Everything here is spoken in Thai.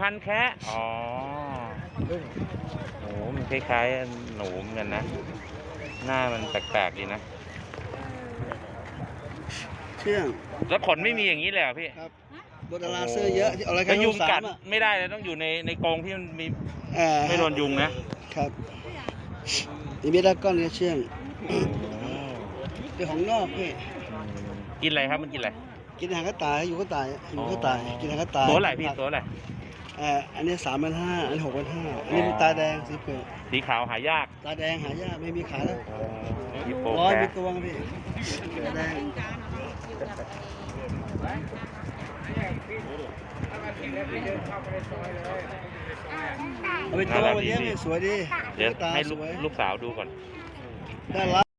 พันธุ์แคะอ๋อโอ้มันคล้ายๆหนูเหมือนกันนะ หน้ามันแปลกๆดีนะ เชื่องแล้วขนไม่มีอย่างนี้เลยเหรอพี่ครับโดนดาราเสื้อเยอะที่เอาอะไรกัแล้วยุงสากัดมอะไม่ได้เลยต้องอยู่ในในกรงที่มันมีเอ่อไม่โดนยุงนะ ครับนี่เบดาก้อนเนี่ยเชื่องเป็นของนอกพี่กินอะไรครับมันกินอะไรกินอาหารก็ตายอยู่ก็ตายอยู่ก็ตายกินอาหารก็ตายตัวอะไรพี่ตัวอะไรเอ่ออันนี้สามพันห้าอันนี้หกพันห้าอันนี้มีตาแดงสีเผือกสีขาวหายากตาแดงหายากไม่มีขายแล้วฮิปโปร้อยแคะมีตัวครับพี่ตาแดงเอาไปตัววันนี้พี่สวยดีเดี๋ยวตาให้สลูกวยลูกสาวดูก่อน น่ารัก